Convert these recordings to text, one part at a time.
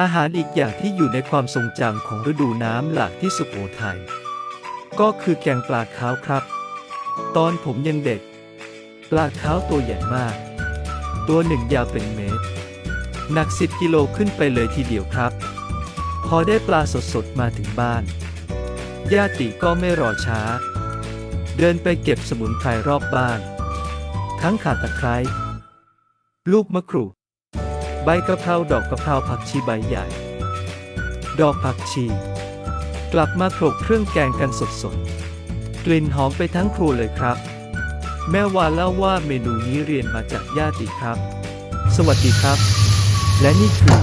อาหารอีกอย่างที่อยู่ในความทรงจำของฤดูน้ำหลากที่สุโขทัยก็คือแกงปลาขาวครับ ตอนผมยังเด็ก ปลาขาวตัวใหญ่มาก ตัวหนึ่งยาวเป็นเมตร หนักสิบกิโลขึ้นไปเลยทีเดียวครับ พอได้ปลาสดๆมาถึงบ้านญาติก็ไม่รอช้า เดินไปเก็บสมุนไพรรอบบ้าน ทั้งข่าตะไคร้ลูกมะกรูด ใบกะเพราดอกกะเพราผักชีใบใหญ่ ดอกผักชี กลับมาโขลกเครื่องแกงกันสดๆ กลิ่นหอมไปทั้งครัวเลยครับ แม่วาเล่าว่าเมนูนี้เรียนมาจากญาติครับ สวัสดีครับ และนี่คือ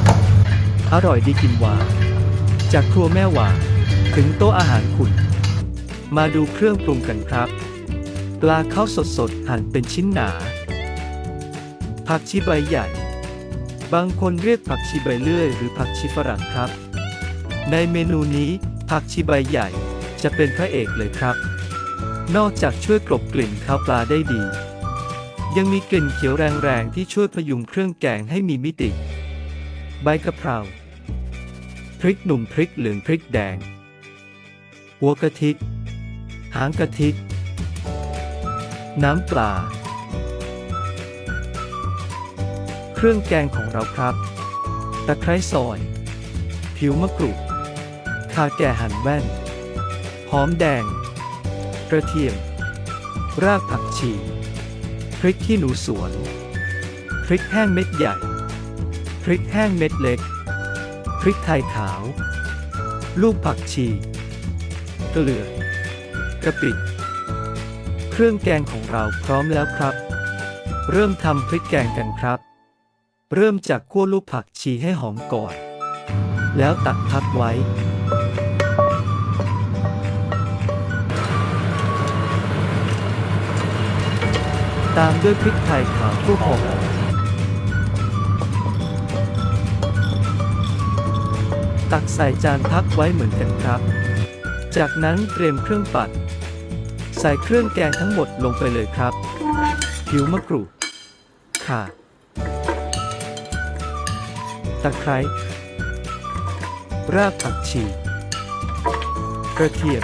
อร่อยดีกินหวานจากครัวแม่วาถึงโต๊ะอาหารคุณ มาดูเครื่องปรุงกันครับ ปลาข้าวสดๆหั่นเป็นชิ้นหนา ผักชีใบใหญ่ บางคนเรียกผักชีใบเลื่อยหรือผักชีฝรั่งครับ ในเมนูนี้ผักชีใบใหญ่จะเป็นพระเอกเลยครับ นอกจากช่วยกลบกลิ่นข้าวปลาได้ดี ยังมีกลิ่นเขียวแรงๆที่ช่วยพยุงเครื่องแกงให้มีมิติ ใบกะเพราพริกหนุ่มพริกเหลืองพริกแดง หัวกะทิหางกะทิน้ำปลา เครื่องแกงของเราครับ ตะไคร้ซอย ผิวมะกรูดข่าแก่หั่นแว่น หอมแดง กระเทียม รากผักชี พริกขี้หนูสวน พริกแห้งเม็ดใหญ่ พริกแห้งเม็ดเล็ก พริกไทยขาว ลูกผักชีเกลือกะปิเครื่องแกงของเราพร้อมแล้วครับ เริ่มทำพริกแกงกันครับ เริ่มจากคั่วลูกผักชีให้หอมก่อน แล้วตักพักไว้ ตามด้วยพริกไทยขาวคั่วหอมตักใส่จานพักไว้เหมือนกันครับ จากนั้นเตรียมเครื่องปั่นใส่เครื่องแกงทั้งหมดลงไปเลยครับ ผิวมะกรูดข่า ตะไคร้ รากผักชี กระเทียม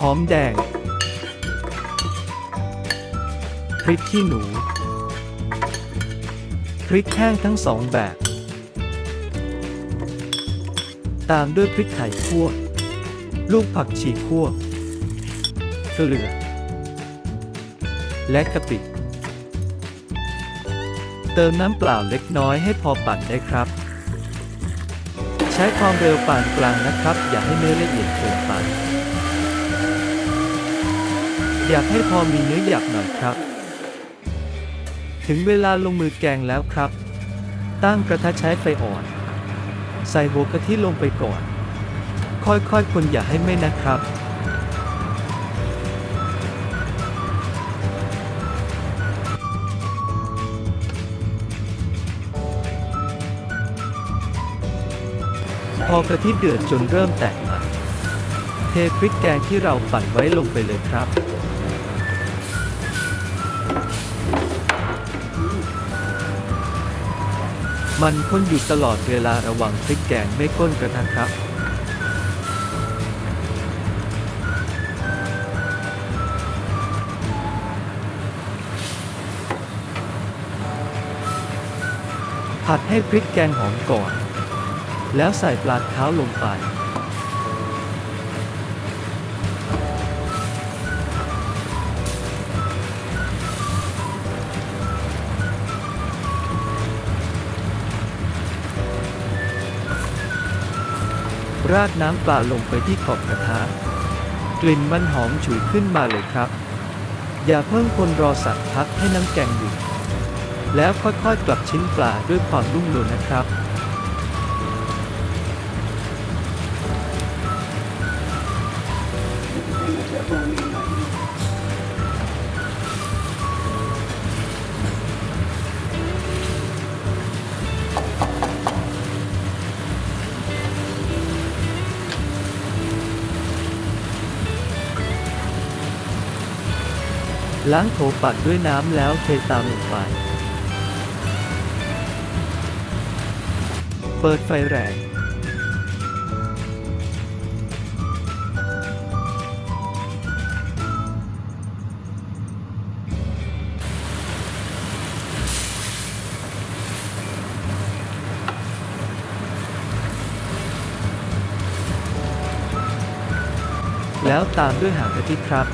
หอมแดง พริกขี้หนู พริกแห้งทั้งสองแบบ ตามด้วยพริกไทยคั่ว ลูกผักชีคั่วเกลือและกะปิ เติมน้ำเปล่าเล็กน้อยให้พอปั่นได้ครับ ใช้ความเร็วปานกลางนะครับ อย่าให้เนื้อละเอียดเกินไปอยากให้พอมีเนื้อหยักหน่อยครับ ถึงเวลาลงมือแกงแล้วครับ ตั้งกระทะใช้ไฟอ่อน ใส่หัวกะทิลงไปก่อน ค่อยๆคนอย่าให้ไม่นะครับ พอกะทิเดือดจนเริ่มแตกมัน เทพริกแกงที่เราปั่นไว้ลงไปเลยครับ มันคนอยู่ตลอดเวลาระวังพริกแกงไม่ก้นกระทะครับผัดให้พริกแกงหอมก่อน แล้วใส่ปลาเท้าลงไป ราดน้ำปลาลงไปที่ขอบกระทะ กลิ่นมันหอมฉุยขึ้นมาเลยครับ อย่าเพิ่งคนรอสักพักให้น้ำแกงเดือดแล้วค่อยๆกลับชิ้นปลาด้วยความรุ่มรืองนะครับ ล้างโถปัดด้วยน้ำแล้วเทตามลงไป เปิดไฟแรง แล้วตามด้วยหางกะทิครับ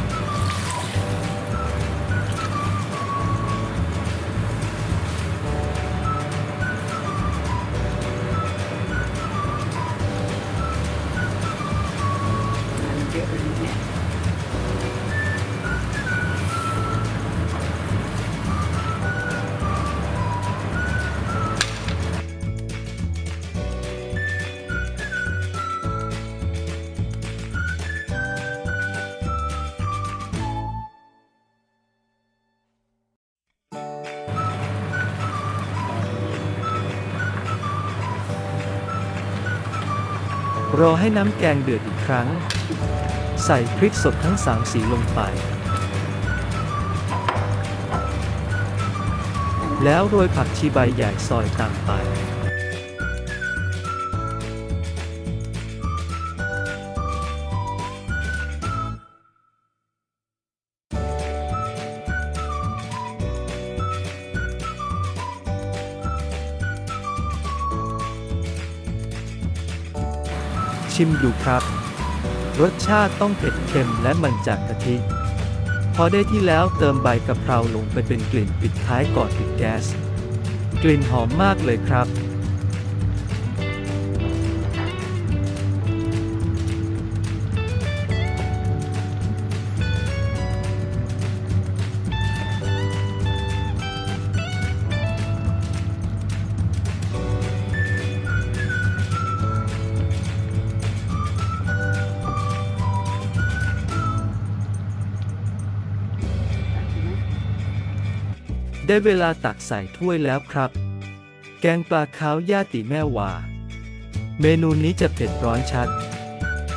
รอให้น้ำแกงเดือดอีกครั้ง ใส่พริกสดทั้งสามสีลงไป แล้วโรยผักชีใบใหญ่ซอยตามไป ชิมดูครับ รสชาติต้องเผ็ดเค็มและมันจากกะทิ พอได้ที่แล้วเติมใบกะเพราลงไปเป็นกลิ่นปิดท้ายก่อนปิดแก๊ส กลิ่นหอมมากเลยครับ ได้เวลาตักใส่ถ้วยแล้วครับ แกงปลาขาวย่าติแม่วา เมนูนี้จะเผ็ดร้อนชัด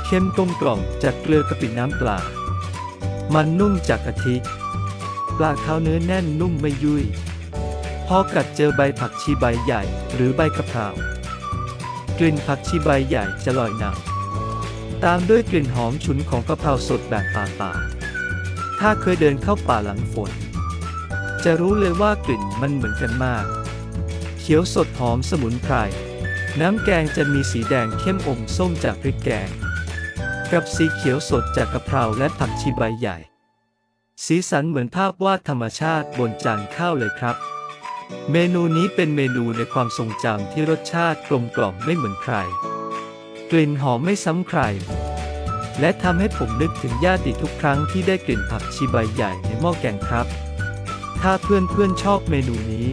เข้มกลมกล่อมจากเกลือกะปิน้ำปลา มันนุ่มจากกะทิ ปลาขาวเนื้อแน่นนุ่มไม่ยุ่ย พอกัดเจอใบผักชีใบใหญ่หรือใบกะเพรากลิ่นผักชีใบใหญ่จะลอยนำตามด้วยกลิ่นหอมฉุนของกะเพราสดแบบป่าๆถ้าเคยเดินเข้าป่าหลังฝน จะรู้เลยว่ากลิ่นมันเหมือนกันมาก เขียวสดหอมสมุนไพร น้ำแกงจะมีสีแดงเข้มอมส้มจากพริกแกง กับสีเขียวสดจากกะเพราและผักชีใบใหญ่ สีสันเหมือนภาพวาดธรรมชาติบนจานข้าวเลยครับ เมนูนี้เป็นเมนูในความทรงจำที่รสชาติกลมกล่อมไม่เหมือนใคร กลิ่นหอมไม่ซ้ำใครและทำให้ผมนึกถึงญาติทุกครั้งที่ได้กลิ่นผักชีใบใหญ่ในหม้อแกงครับ ถ้าเพื่อนเพื่อนๆชอบเมนูนี้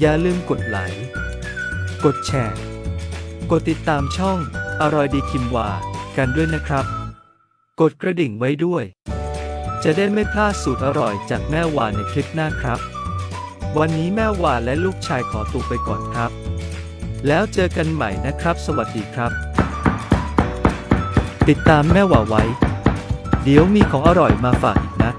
อย่าลืมกดไลค์กดแชร์ กดติดตามช่องอร่อยดีคิมวากันด้วยนะครับ กดกระดิ่งไว้ด้วย จะได้ไม่พลาดสูตรอร่อยจากแม่วาในคลิปหน้าครับ วันนี้แม่วาและลูกชายขอตัวไปก่อนครับ แล้วเจอกันใหม่นะครับ สวัสดีครับ ติดตามแม่วาไว้ เดี๋ยวมีของอร่อยมาฝากอีกนะ